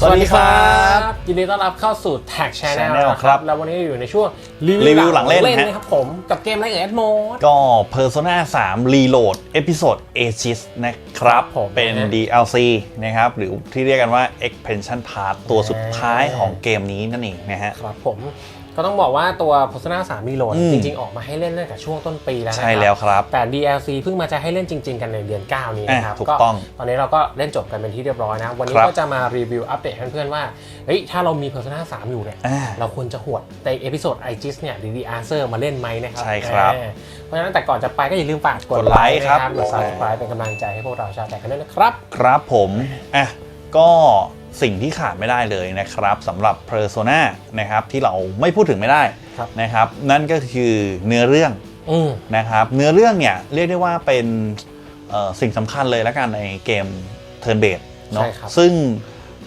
สวัสดีครับ ยินดีต้อนรับเข้าสู่ Tag Channel Channel นะคครัรับบแล้ววันนี้อยู่ในช่วงรีวิวหลังเล่นฮะนะครับผม กับเกมอะไรเอ่ยแอดโมดก็ Persona 3 Reload Episode Aegis นะครับผมเป็นนะฮะ DLC นะครับ หรือที่เรียกกันว่า Expansion Part ตัวสุดท้ายของเกมนี้นั่นเองนะฮะ ครับผม ก็ต้องบอกว่าตัว Persona 3 Reload อืม จริงๆ ออกมาให้เล่นตั้งแต่ช่วงต้นปีแล้วนะคใช่รับแล้วครับ แต่ DLC เพิ่งมาจะให้เล่นจริง ๆ กันในเดือน 9 นี้นะครับอะถูกต้องตอนนี้เราก็เล่นจบกันเป็นที่เรียบร้อยนะ วันนี้ครับ ก็จะมารีวิวอัปเดตให้เพื่อนๆว่าเฮ้ยถ้าเรามี Persona 3 อยู่เนี่ย อ่า เราควรจะหวดในเอพิโซด i g i s เนี่ยหรือ The Answer มาเล่นไหมนะครับใช่ครับอ่าเพราะฉะนั้นแต่ก่อนจะไปก็อย่าลืมฝากกดกดไลค์ครับ นะกด subscribe เป็นกำลังใจให้พวกเราชาวแตกกันด้วยนะครับ ครับผม อะ ก็ สิ่งที่ขาดไม่ได้เลยนะครับสำหรับ Persona นะครับที่เราไม่พูดถึงไม่ได้ครับนะครับ นั่นก็คือเนื้อเรื่องอืมนะครับ เนื้อเรื่องเนี่ยเรียกได้ว่าเป็นเอ่อสิ่งสำคัญเลยแล้วกันในเกม Turn Based เนาะใช่ครับซึ่ง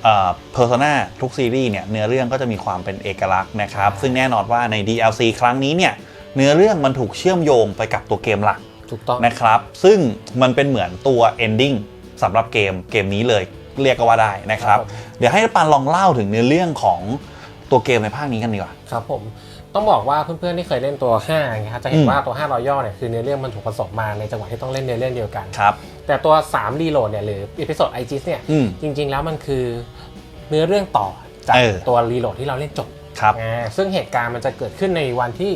เอ่อ Persona ทุกซีรีส์เนี่ยเนื้อเรื่องก็จะมีความเป็นเอกลักษณ์นะครับ ซึ่งแน่นอนว่าใน DLC ครั้งนี้เนี่ยเนื้อเรื่องมันถูกเชื่อมโยงไปกับตัวเกมหลักถูกต้องนะครับ ซึ่งมันเป็นเหมือนตัว ending สำหรับเกมเกมนี้เลย เรียกก็ว่าได้นะครับ ครับผม เดี๋ยวให้ปานลองเล่าถึงเนื้อเรื่องของตัวเกมในภาคนี้กันดีกว่า ครับผมต้องบอกว่าเพื่อนๆที่เคยเล่นตัว5นะครับจะเห็อืนม ว่าตัว5รอยย่อเนี่ยคือเนื้อเรื่องมันถูกผสมมาในจังหวะที่ต้องเล่นเนื้อเรื่องเดียวกัน ครับ แต่ตัว3รีโหลดเนี่ยหรืออีพิโซดไอจิสเนี่ยอืม จริง ๆ แล้วมันคือเนื้อเรื่องต่อจากเออ ตัวรีโหลดที่เราเล่นจบครับ อ่าซึ่งเหตุการณ์มันจะเกิดขึ้นในวันที่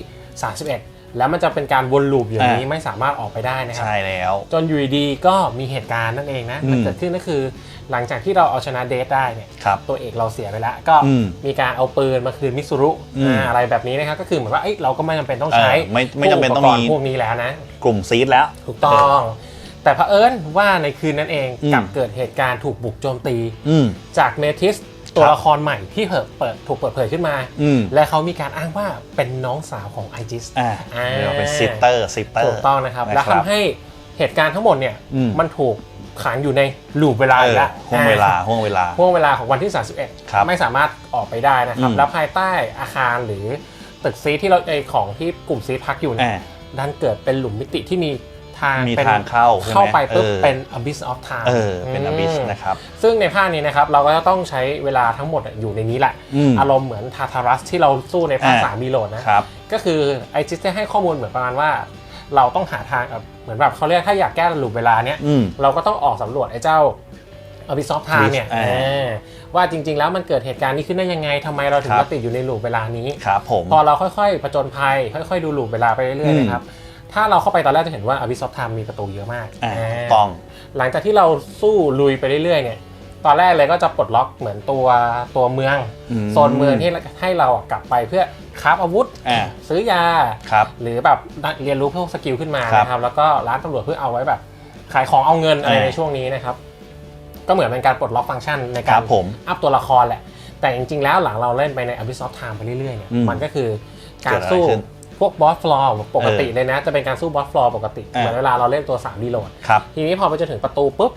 31 แล้วมันจะเป็นการวนลูปอย่างนี้อ่าไม่สามารถออกไปได้นะครับ ใช่แล้ว จนอยู่ดีๆก็มีเหตุการณ์นั่นเองนะอืมมันเกิดขึ้นก็คือ หลังจากที่เราเอาชนะเดทได้เนี่ยครับตัวเอกเราเสียไปแล้ว ก็อืมมีการเอาปืนมาคืนมิสซุรุอืมอ่าอะไรแบบนี้นะครับก็คือเหมือนว่าเอ้ยเราก็ไม่จำเป็นต้องใช้เออไม่ไม่จำเป็นต้องมีพวกปกรณ์พวกนี้แล้วนะ กลุ่มซีดแล้วถูกต้องแต่เผอิญว่าในคืนนั้นเองอืมกลับเกิดเหตุการณ์ถูกบุกโจมตีอืมจากเมทิส ตัวครับละครใหม่ที่เปิดเปิดถูกเปิดเผยขึ้นมา อืม และเขามีการอ้างว่าเป็นน้องสาวของไอจิส อ่าอ่า เรียกว่าเป็นซิสเตอร์ซิสเตอร์ถูกต้องนะครับ นะครับและทำให้เหตุการณ์ทั้งหมดเนี่ยอืม มันถูกขังอยู่ในลูปเวลาเออีกอแล้วห่วงเวลาห่วงเวลา ห่วงเวลาของวันที่ ครับ31 ไม่สามารถออกไปได้นะครับ อืม แล้วภายใต้อาคารหรือตึกซีทที่เราไอของที่กลุ่มซีทพักอยู่เนี่ยอ่า ดันเกิดเป็นหลุมมิติที่มี ทางมีป็นทางเข้าใช่ไหมเข้าไปปุ๊บเออเป็น abyss of time เออเป็นอบิสมนะครับ ซึ่งในภาคนี้นะครับเราก็จะต้องใช้เวลาทั้งหมดอยู่ในนี้แหละอืมอารมณ์เหมือนทาทารัสที่เราสู้ในภาคอ่าสามมีโหลดนะก็คือไอจิสได้ให้ข้อมูลเหมือนประมาณว่า เราต้องหาทางแบบเหมือนแบบเขาเรียกถ้าอยากแก้ลูปเวลาเนี้ยอืมเราก็ต้องออกสำรวจไอ้เจ้าอบิซอฟทา Abyss เนี่ยอ่าเออว่าจริง ๆ แล้วมันเกิดเหตุการณ์นี้ขึ้นได้ยังไงทำไมเราถึงครับมาติดอยู่ในลูปเวลานี้ครับผมพอเราค่อยๆผจญภัย ค่อย ๆ ดูลูปเวลาไปเรื่อยอืๆมนะครับ ถ้าเราเข้าไปตอนแรกจะเห็นว่าอ b ิ s อ f ไทม์มีประตูเยอะมากอ่าอ่าถูกต้อง หลังจากที่เราสู้ลุยไปเรื่อยๆเนี่ยตอนแรกเลยก็จะปลดล็อกเหมือนตัวตัวเมืองอืม โซนเมืองที่ให้เราอะกลับไปเพื่อคราฟอาวุธ อ่าซื้อยา ครับ หรือแบบเรียนรู้พวกสกิลขึ้นมาครับนะครับแล้วก็ร้านตำรวจเพื่อเอาไว้แบบขายของเอาเงินอะไรอ่า ในช่วงนี้นะครับ ก็เหมือนเป็นการปลดล็อกฟังก์ชันในคการัรบผม อัพตัวละครแหละ แต่จริงๆแล้วหลังเราเล่นไปใน Abyss of Time ไปเรื่อยๆเนี่ยอืมมันก็คือการเกิดอะไรสู้ขึ้น พวกบอสฟลอร์ปกติเลยนะ จะเป็นการสู้บอสฟลอร์ปกติอ่าเหมือนเวลาเราเล่นตัว3ดีโหลดครับทีนี้พอไปจะถึงประตูปุ๊บ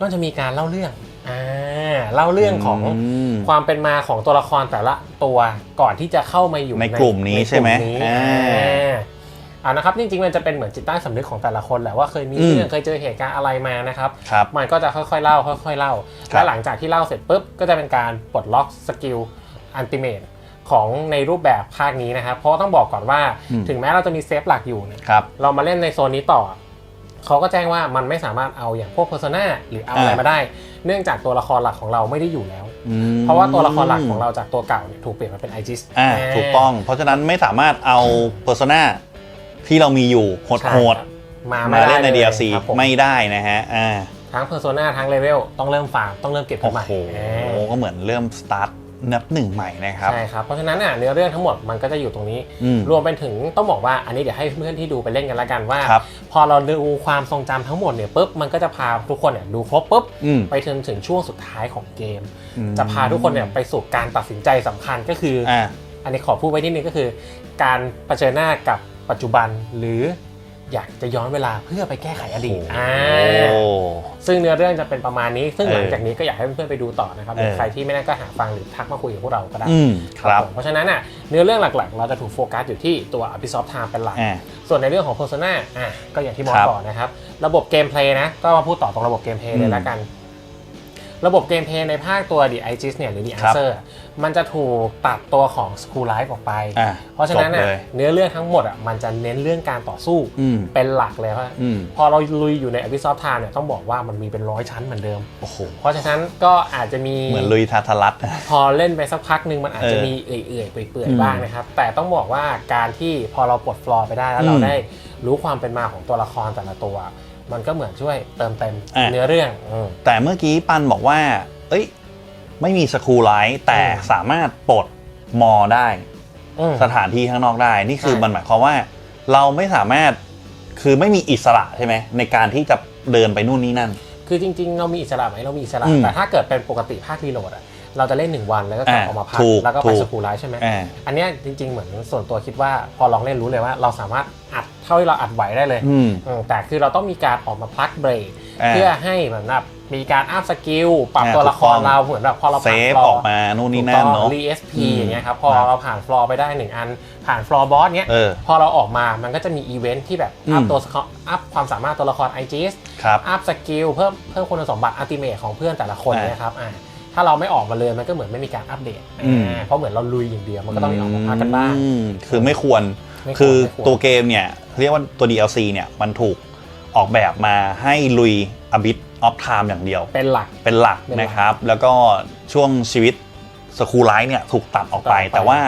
ก็จะมีการเล่าเรื่องอ่าเล่าเรื่องของมความเป็นมาของตัวละครแต่ละตัวก่อนที่จะเข้ามาอยู่ในกลุ่มนี้ในใช่ไหมกลุ่นี้อ่าอ่าอ่านะครับจริงๆมันจะเป็นเหมือนจิตใต้สำนึกของแต่ละคนแหละว่าเคยมีอืมเรื่องเคยเจอเหตุการณ์อะไรมานะครับครับมันก็จะค่อยๆเล่าค่อยๆเล่าครับและหลังจากที่เล่าเสร็จปุ๊บก็จะเป็นการปลดล็อกสกิลอันติเมต ของในรูปแบบภาคนี้นะครับ เพราะว่าต้องบอกก่อนว่าอืมถึงแม้เราจะมีเซฟหลักอยู่เนี่ยครับเรามาเล่นในโซนนี้ต่อ เขาก็แจ้งว่ามันไม่สามารถเอาอย่างพวก Persona หรือเอาอะไรอ่ามมาได้ เนื่องจากตัวละครหลักของเราไม่ได้อยู่แล้วอืมเพราะว่าตัวละครหลักของเราจากตัวเก่าเนี่ยถูกเปลี่ยนมาเป็นไอจิสอ่าถูกต้อง เพราะฉะนั้นไม่สามารถเอา Persona ที่เรามีอยู่โหดใช่โหดมามาเล่นในไ DLC ครับผมไม่ได้นะฮะอ่าทั้ง Persona ทั้งเลเวลต้องเริ่มฟาร์มต้องเริ่มเก็บโอ้ใหม่โหอ่าก็เหมือนเริ่มสตาร์ท นับหนึ่งใหม่นะครับ ใช่ครับ เพราะฉะนั้นน่ะเนื้อเรื่องทั้งหมดมันก็จะอยู่ตรงนี้ อืมรวมไปถึงต้องบอกว่าอันนี้เดี๋ยวให้เพื่อนที่ดูไปเล่นกันละกันว่า ครับ พอเราดูความทรงจำทั้งหมดเนี่ยปุ๊บมันก็จะพาทุกคนเนี่ยดูครบปุ๊บอืมไปจนถึงช่วงสุดท้ายของเกมอืมจะพาทุกคนเนี่ยไปสู่การตัดสินใจสำคัญก็คืออ่า อันนี้ขอพูดไว้นิดนึงก็คือ การเผชิญหน้ากับปัจจุบันหรือ อยากจะย้อนเวลาเพื่อไปแก้ไขอดีตอ่าโอ้ซึ่งเนื้อเรื่องจะเป็นประมาณนี้ ซึ่งเออหลังจากนี้ก็อยากให้เพื่อนๆไปดูต่อนะครับหรือเออใครที่ไม่ได้ก็หาฟังหรือทักมาคุยกับพวกเราก็ได้อืมครับผมเพราะฉะนั้นอะเนื้อเรื่องหลักๆ เราจะถูกโฟกัสอยู่ที่ตัว Abyss of Time เป็นหลักอ่าส่วนในเรื่องของ Persona อะก็อย่างที่บอคกรับก่อนนะครับ ระบบเกมเพลย์นะก็มาพูดต่อตรงระบบเกมเพลย์เลยแล้วกัน ระบบเกมเพลย์ในภาคตัว The Aegis เนี่ยหรือ The ครับ Answer มันจะถูกตัดตัวของ School Life ออกไป อะเพราะฉะนั้นจบน่ะเลยเนื้อเรื่องทั้งหมดอะมันจะเน้นเรื่องการต่อสู้อืมเป็นหลักเลยเพราะอืม พอเราลุยอยู่ใน Abyss of Time เนี่ยต้องบอกว่ามันมีเป็นร้อยชั้นเหมือนเดิม โอ้โห เพราะฉะนั้นก็อาจจะมี เหมือนลุยทาทารัตพอเล่นไปสักพักหนึ่งมันอาจจะเออมีเอื่อยๆ เปื่อยอืมๆ บ้างนะครับ แต่ต้องบอกว่าการที่พอเราปลดฟลอร์ไปได้แล้วเราอืมได้รู้ความเป็นมาของตัวละครแต่ละตัว มันก็เหมือนช่วยเติมเต็มอะ เนื้อเรื่องอืม แต่เมื่อกี้ปันบอกว่า เอ้ย ไม่มีสคูลไลท์แต่อืม สามารถปลดมอได้ อืม สถานที่ข้างนอกได้ นี่คือใช่ มันหมายความว่า เราไม่สามารถคือไม่มีอิสระใช่ไหมในการที่จะเดินไปนู่นนี่นั่น คือจริงๆ เรามีอิสระไหมเรามีอิสระ อืมแต่ถ้าเกิดเป็นปกติภาครีโหลดอะ เราจะเล่นหนึ่งวันแล้วก็กลับอะออกมาพัก ถูกแล้วก็ไปถูกสกูลไลฟ์ใช่ไหมอ่า อันเนี้ยจริง ๆ เหมือนส่วนตัวคิดว่าพอลองเล่นรู้เลยว่า เราสามารถอัดเท่าที่เราอัดไหวได้เลยอืมอืมแต่คือเราต้องมีการออกมาพลักเบรกอ่าเพื่อให้เหมือนแบบมีการอัพสกิลปรับอ่าตัวละครถูกต้อง เราเหมือนแบบพอเราเซผ่านฟฟลออร์ อกมานู่นนี่นั่นเนาะ รี SP อืมอย่างเงี้ยครับพอครับเราผ่านฟลอร์ไปได้หนึ่งอัน ผ่านฟลอร์บอสเนี้ยเออพอเราออกมามันก็จะมีอีเวนท์ที่แบบอัพอืมตัวสกออัพความสามารถตัวละคร i g s ครับ อัพสกิลเพิ่มเพิ่มคุณสมบัติอัลติเมทของเพื่อนแต่ละคนอ่า เนี่ยครับอ่า ถ้าเราไม่ออกมาเลยมันก็เหมือนไม่มีการอัปเดตอืม อ่าเพราะเหมือนเราลุยอย่างเดียวมันก็ต้องมีออกมาพักกันบ้าง อืมคือไม่ควร ไม่ควรคือไม่ควร ตัวเกมเนี่ยเรียกว่าตัว DLC เนี่ยมันถูกออกแบบมาให้ลุย a bit of time อย่างเดียว เป็นหลัก เป็นหลักเป็นหลักนะครับ แล้วก็ช่วงชีวิตสคูลไลฟ์เนี่ยถูกตัดออกไป ตัดออกไปแต่ว่า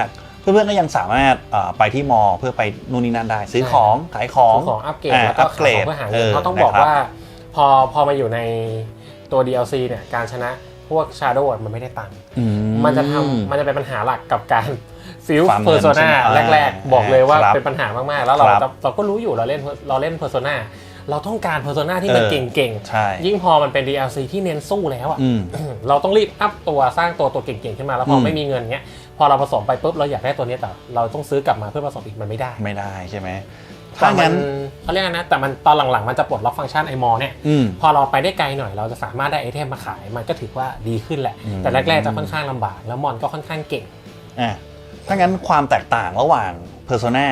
เพื่อนๆก็ยังสามารถเอ่อไปที่มอเพื่อไปนู่นนี่นั่นได้ ซื้อของ ขายของซื้อของอัปเกรดอ่าแล้วก็อัปเกรขายขดองเพื่อหาเอเงินอเพราะต้องบอกนะครับว่า พอพอมาอยู่ในตัว DLC เนี่ยการชนะ พวก Shadow อะมันไม่ได้ตังค์อื มันจะทำมันจะเป็นปัญหาหลักกับการฟิลฟาร์มเงิเพอนร์โซใช่นาไหมแรกอ่าๆบอกเลยว่าครับเป็นปัญหามากๆ แล้วเราครับจะเราก็รู้อยู่เราเล่นเราเล่นเพอร์โซนาเราต้องการเพอร์โซนาที่มันเออเก่งใช่ๆ ยิ่งพอมันเป็น DLC ที่เน้นสู้แล้วอะ อืม เราต้องรีบอัพตัวสร้างตัวตัวเก่งๆขึ้นมาแล้วพออม ไม่มีเงินเงี้ยพอเราผสมไปปุ๊บเราอยากได้ตัวเนี้ยแต่เราต้องซื้อกลับมาเพื่อผสมอีกมันไม่ได้ ไม่ได้ใช่ไหมแต่ ถ้ามังั้นเขาเรียกอะไรนะแต่มันตอนหลังๆ มันจะปลดล็อกฟังก์ชันไอมอเนี่ยอืมพอเราไปได้ไกลหน่อยเราจะสามารถได้ไอเทมมาขาย มันก็ถือว่าดีขึ้นแหละอืมแต่แรกๆจะค่อนข้างลำบาก แล้วมอนก็ค่อนข้างเก่งอะถ้างั้นความแตกต่างระหว่าง Persona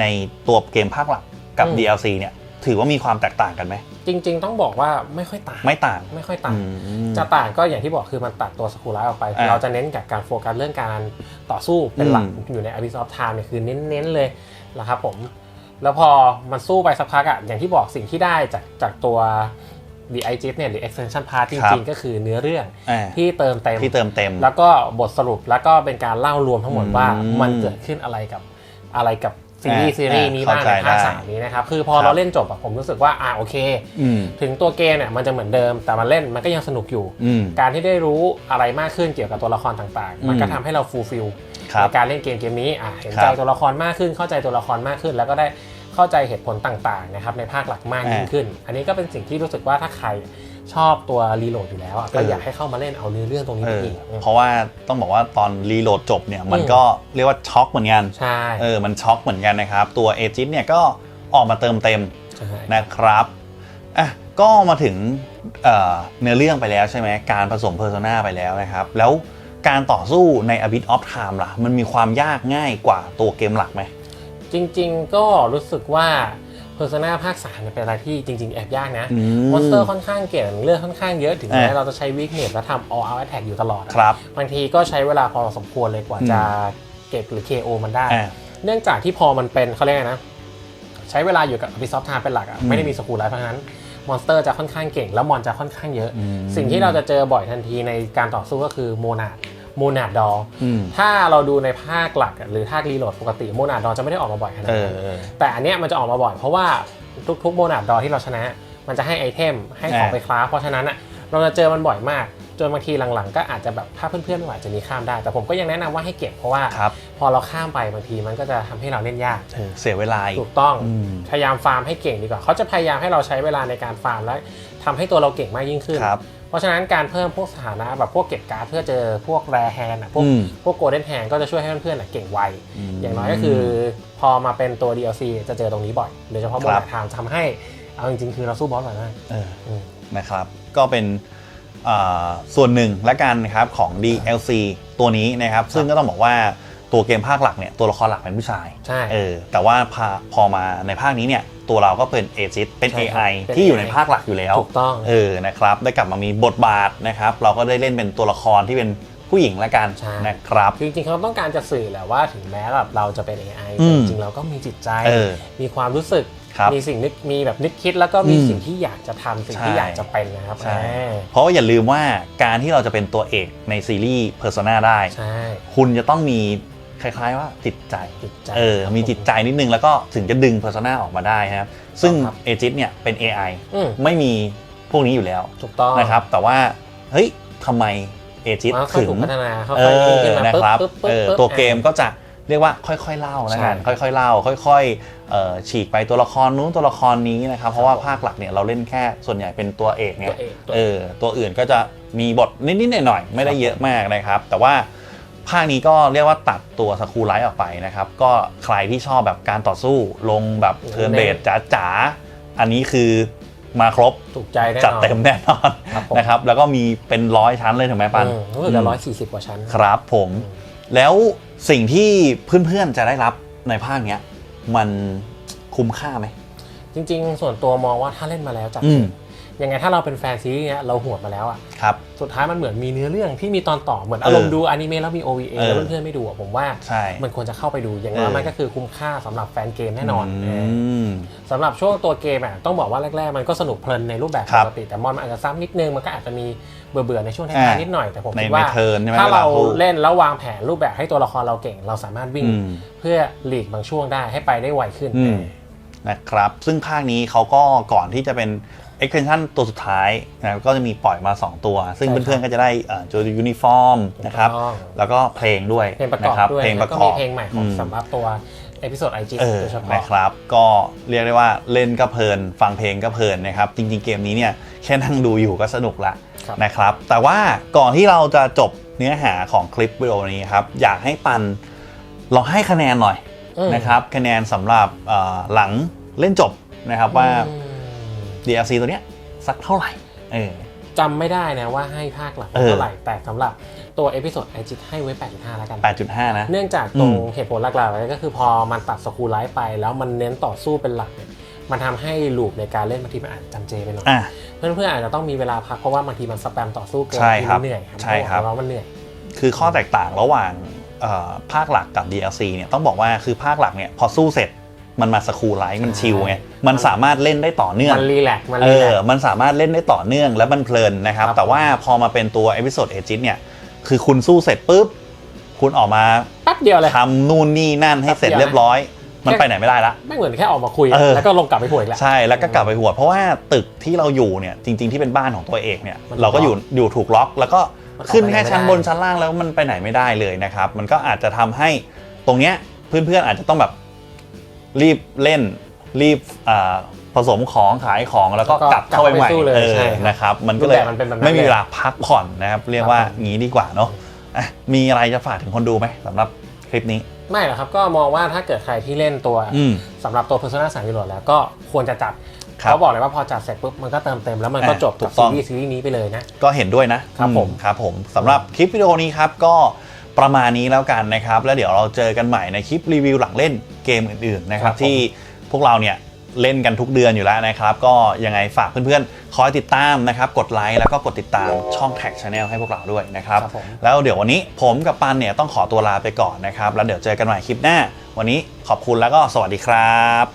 ในตัวเกมภาคหลักกับอืม DLC เนี่ยถือว่ามีความแตกต่างกันไหม จริง ๆ ต้องบอกว่าไม่ค่อยต่าง ไม่ต่าง ไม่ค่อยต่างอืมจะต่างก็อย่างที่บอกคือมันตัดตัวสกูลไลท์ออกไปอ่าเราจะเน้นกับการโฟกัสเรื่องการต่อสู้เป็นหลักอืมอยู่ใน Abyss of Time เนี่ยคือเน้นๆเลยนะครับผม แล้วพอมันสู้ไปสักพักอะอย่างที่บอกสิ่งที่ได้จากจากตัว The i g เนี่ยหรือ extension part จริงๆ ก็คือเนื้อเรื่องอ่าที่เติมเต็มที่เติมเต็ม แล้วก็บทสรุปแล้วก็เป็นการเล่ารวมทั้งหมดว่าอืมมันเกิดขึ้นอะไรกับอะไรกับซีรีส์อ่าซีรีส์นี้บ้างเข้าใจในภาคได้สามนี้นะครับ คือพอครับเราเล่นจบอะผมรู้สึกว่าอ่าโอเคอืมถึงตัวเกมเนี่ยมันจะเหมือนเดิม แต่มันเล่นมันก็ยังสนุกอยู่อืมการที่ได้รู้อะไรมากขึ้นเกี่ยวกับตัวละครต่างๆ มันก็อืมทำให้เราฟูลฟิลครับในการเล่นเกมเกมนี้อะเห็นครับใจตัวละครมากขึ้นเข้าใจตัวละครมากขึ้น แล้วก็ได้ เข้าใจเหตุผลต่างๆนะครับในภาคหลักมากยิ่งอ่าขึ้น อันนี้ก็เป็นสิ่งที่รู้สึกว่าถ้าใครชอบตัวรีโหลดอยู่แล้วอะก็เออออยากให้เข้ามาเล่นเอาเนื้อเรื่องตรงนี้เอไปออีกอืมเพราะว่าต้องบอกว่าตอนรีโหลดจบเนี่ยมันอืมก็เรียกว่าช็อกเหมือนกันใช่เออมันช็อกเหมือนกันนะครับ ตัวเอจิ t เนี่ยก็ออกมาเติมเต็มใช่นะครับอะก็มาถึงเอ่อเนื้อเรื่องไปแล้วใช่ไหมการผสมเพอร์โซนาไปแล้วนะครับ แล้วการต่อสู้ใน A Bit of Time ล่ะ มันมีความยากง่ายกว่าตัวเกมหลักไหม จริง ๆ ก็รู้สึกว่า Persona ภาค3เนี่ยเป็นอะไรที่จริง ๆ แอบยากนะอืมมอนสเตอร์ค่อนข้างเก่งเลือดค่อนข้างเยอะถึงแม้อะเราจะใช้วิกเนสแล้วทำ all out attack อยู่ตลอดอะครับบางทีก็ใช้เวลาพอสมควรเลยกว่าอืม จะเก็บหรือ KO มันได้ อะ เนื่องจากที่พอมันเป็นเขาเรียกไงนะ ใช้เวลาอยู่กับ Abyss of Time เป็นหลักอะอืมไม่ได้มีสกูลไลฟ์เพราะฉะนั้น มอนสเตอร์จะค่อนข้างเก่ง แล้วมอนจะค่อนข้างเยอะ อืม สิ่งที่เราจะเจอบ่อยทันทีในการต่อสู้ก็คือโมนาด โมนาดดออืม ถ้าเราดูในภาคหลักอะหรือภาครีโหลดปกติโมนาดดอจะไม่ได้ออกมาบ่อยขนาดเอนั้อน เออ แต่อันเนี้ยมันจะออกมาบ่อยเพราะว่าทุกๆโมนาดดอที่เราชนะ มันจะให้ไอเทมให้ของอ่า ไปคราฟเพราะฉะนั้นอะเราจะเจอมันบ่อยมาก จนบางทีหลังๆ ก็อาจจะแบบถ้าเพื่อนๆไม่ไหวจะมีข้ามได้ แต่ผมก็ยังแนะนำว่าให้เก็บเพราะว่าครับพอเราข้ามไปบางทีมันก็จะทำให้เราเล่นยาก เออเสียเวลาอีก ถูกต้องอืมพยายามฟาร์มให้เก่งดีกว่าเขาจะพยายามให้เราใช้เวลาในการฟาร์มและทำให้ตัวเราเก่งมากยิ่งขึ้น ครับ เพราะฉะนั้นการเพิ่มพวกสถานะแบบพวกเก็บการ์ดเพื่อเจอพวกแรแฮนพวกอืมพวกโกลเด้นแฮนก็จะช่วยให้เพื่อนๆน่ะเก่งไวมอย่างน้อยก็คือ พอมาเป็นตัว DLC จะเจอตรงนี้บ่อยโดยเฉพาะโมครันาบทามทำให้เอาจริงๆ คือเราสู้บอสบ่อยมากเอออืมนะครับ ก็เป็นอ่าส่วนหนึ่งละกันนะครับของ DLC ตัวนี้นะครับ ซึ่งก็ต้องบอกว่าตัวเกมภาคหลักเนี่ยตัวละครหลักเป็นผู้ชายใช่เออแต่ว่าพอพอมาในภาคนี้เนี่ย ตัวตัวเราก็เป็นเอจิตเป็น ใช่ครับ AI เป็นที่อยู่ใน AI ภาคหลักอยู่แล้วถูกต้อง เออนะครับได้กลับมามีบทบาทนะครับ เราก็ได้เล่นเป็นตัวละครที่เป็นผู้หญิงละกันใช่ นะครับ คือจริงๆเขาต้องการจะสื่อแหละว่าถึงแม้แบบเราจะเป็น AI อืแต่มจริงๆเราก็มีจิตใจ เออมีความรู้สึก ครับมีสิ่งนึกมีแบบนึกคิดแล้วก็มีอืมสิ่งที่อยากจะทำสิ่งที่ใช่ อยากจะเป็นนะครับใช่อ่าเพราะว่าอย่าลืมว่าการที่เราจะเป็นตัวเอกในซีรีส์ Persona ได้ ใช่ คุณจะต้องมี คล้าย ๆ ว่าจิตใจจิตใจเออมีจิตใจนิดนึงแล้วก็ถึงจะดึง Persona ออกมาได้นะครับ ซึ่งครับเอจิตเนี่ยเป็น AI อืมไม่มีพวกนี้อยู่แล้วถูกต้องนะครับ แต่ว่าเฮ้ยทำไมเอจิตมันค่อยถึงถูกพัฒนาค่อยเอๆดีอขึ้นมานะปึ๊บครับปึ๊บปึ๊บเออปึ๊บตัวเกมอะก็จะเรียกว่าค่อยๆเล่าแล้วกันใช่ค่อยๆเล่า ค่อยๆเอ่อฉีกไปตัวละครนู้นตัวละครนี้นะครับ เพราะว่าภาคหลักเนี่ยเราเล่นแค่ส่วนใหญ่เป็นตัวเอกไงตัวเอกตัวเออตัวอื่นก็จะมีบทนิดๆหน่อยๆไม่ได้เยอะมากนะครับ แต่ว่า ภาคนี้ก็เรียกว่าตัดตัวสกูไลท์ออกไปนะครับ ก็ใครที่ชอบแบบการต่อสู้ลงแบบเทิร์นเบสจ๋าๆ อันนี้คือมาครบถูกใจแน่นอนจัดเต็มแน่นอนครับผม นะครับ แล้วก็มีเป็นร้อยชั้นเลยถูกไหมปัน อืมรู้สึกจะร้อยสี่สิบกว่าชั้น ครับผม แล้วสิ่งที่เพื่อนๆจะได้รับในภาคเนี้ย มันคุ้มค่าไหม จริง ๆ ส่วนตัวมองว่าถ้าเล่นมาแล้วจัดอืม ยังไงถ้าเราเป็นแฟนซีรีส์เนี้ยเราหวดมาแล้วอะครับ สุดท้ายมันเหมือนมีเนื้อเรื่องที่มีตอนต่อเหมือนอารมณ์เออดูอนิเมะแล้วมี OVA เออแล้วเพื่อนๆไม่ดูอะผมว่าใช่ มันควรจะเข้าไปดูอย่างน้อยเออมันก็คือคุ้มค่าสำหรับแฟนเกมแน่นอนเออ ม สำหรับช่วงตัวเกมอะต้องบอกว่าแรกๆ มันก็สนุกเพลินในรูปแบบครัปบกติแต่มอนมันอาจจะซ้ำนิดนึง มันก็อาจจะมีเบื่อๆ ในช่วงท้ายอ่าๆนิดหน่อยแต่ผมในคิดว่าในเทิร์นใช่ไหมถ้าเราเวลาสู้เล่นแล้ววางแผนรูปแบบให้ตัวละครเราเก่ง เราสามารถวิ่งอืม เพื่อหลีกบางช่วงได้ให้ไปได้ไวขึ้นอืมนะครับ ซึ่งภาคนี้เขาก็ก่อนที่จะเป็น extension ตัวสุดท้ายนะครับก็จะมีปล่อยมา 2 ตัว ซึ่งใช่ครับเพื่อนๆก็จะได้เอ่อตัวยูนิฟอร์มนะครับถูกต้องแล้วก็เพลงด้วยเพลงประกอบนคด้วยเพลงแล้ปวระก็กอมีบเพลงใหม่ของอืมสำหรับตัวเอพิโซดไอจีเออโดยเฉพาะนะครับ ก็เรียกได้ว่าเล่นก็เพลิน ฟังเพลงก็เพลินนะครับ จริงๆเกมนี้เนี่ยแค่นั่งดูอยู่ก็สนุกละครับนะครับ แต่ว่าก่อนที่เราจะจบเนื้อหาของคลิปวิดีโอนี้ครับ อยากให้ปันลองให้คะแนนหน่อยอืมนะครับ คะแนนสำหรับเอ่อหลังเล่นจบนะครับว่าอืม DLC ตัวเนี้ยสักเท่าไหร่เออจำไม่ได้นะว่าให้ภาคหลักเออเท่าไหร่ แต่สำหรับตัวเอพิโซดไอจิให้ไว้ 8.5 แล้วกัน 8.5 นะ เนื่องจากตรงอืมเหตุผลหลักๆเลยก็คือพอมันตัดสกูไลฟ์ไป แล้วมันเน้นต่อสู้เป็นหลักเนี่ยมันทำให้ลูปในการเล่นบางทีมันอาจจำเจไปหน่อยอะเพื่อนๆอาจจะต้องมีเวลาพักเพราะว่าบางทีมันสแปมต่อสู้เกินใช่ครับที่มันเหนื่อยครับใช่ครับเรามันเหนื่อยคือข้อแตกต่างระหว่างเอ่อภาคหลักกับ DLC เนี่ยต้องบอกว่าคือภาคหลักเนี่ยพอสู้เสร็จ มันมาสคูลไลท์มันชิลไงมันสามารถเล่นได้ต่อเนื่องมันรีแลกซ์มันเอรีแลอกซ์มันสามารถเล่นได้ต่อเนื่องและมันเพลินนะครับ ครับ แต่ว่าพอมาเป็นตัวเอพิโซดเอจิตเนี่ยคือคุณสู้เสร็จปุ๊บคุณออกมาแป๊บเดียวเลย ทำนู่นนี่นั่นให้เสร็จแป๊บเดียวเรียบร้อย มันแค่ไปไหนไม่ได้ละ ไม่เหมือนแค่ออกมาคุยอะเออ แล้วก็ลงกลับไปคุยอีกแล้ว ใช่แล้วก็กลับไปหัว เพราะว่าตึกที่เราอยู่เนี่ยจริง ๆที่เป็นบ้านของตัวเอกเนี่ยมันเราก็อยู่อยู่ถูกล็อก แล้วก็มันออกขึ้นไปไหนแค่ชั้นไม่ได้ บนชั้นล่างแล้วมันไปไหนไม่ได้เลยนะครับ มันก็อาจจะทำให้ตรงเนี้ยเพื่อนๆอาจจะต้องแบบ รีบเล่นรีบอ่าผสมของขายของแล้วก็แล้วก็กลับเข้าไปใหม่กลับไปสู้เลยเออใช่ครับนะครับมันก็เลยรูปแบบมันเป็นแบบนั้นไม่มีเลยเวลาพักผ่อนนะครับ เรียกว่าครับผม งี้ดีกว่าเนาะอะมีอะไรจะฝากถึงคนดูไหมสำหรับคลิปนี้ ไม่หรอกครับก็มองว่าถ้าเกิดใครที่เล่นตัวอืมสำหรับตัว Persona 3 Reload แล้วก็ควรจะจัดครับเขาบอกเลยว่าพอจัดเสร็จปุ๊บมันก็เติมเต็มแล้วมันก็อะจบถูกับกต้ซีอง รีส์ซีรีส์นี้ไปเลยนะ ก็เห็นด้วยนะครับผมอืครับผมสำหรับคลิปวิดีโอนี้ครับก็ ประมาณนี้แล้วกันนะครับ แล้วเดี๋ยวเราเจอกันใหม่ในคลิปรีวิวหลังเล่นเกมอื่นๆนะครับครับผมที่พวกเราเนี่ยเล่นกันทุกเดือนอยู่แล้วนะครับ ก็ยังไงฝากเพื่อนๆ คอยติดตามนะครับ กดไลค์แล้วก็กดติดตามช่องแท็กชาแนลให้พวกเราด้วยนะครับ ครับผม แล้วเดี๋ยววันนี้ผมกับปันเนี่ยต้องขอตัวลาไปก่อนนะครับ แล้วเดี๋ยวเจอกันใหม่คลิปหน้า วันนี้ขอบคุณแล้วก็สวัสดีครับ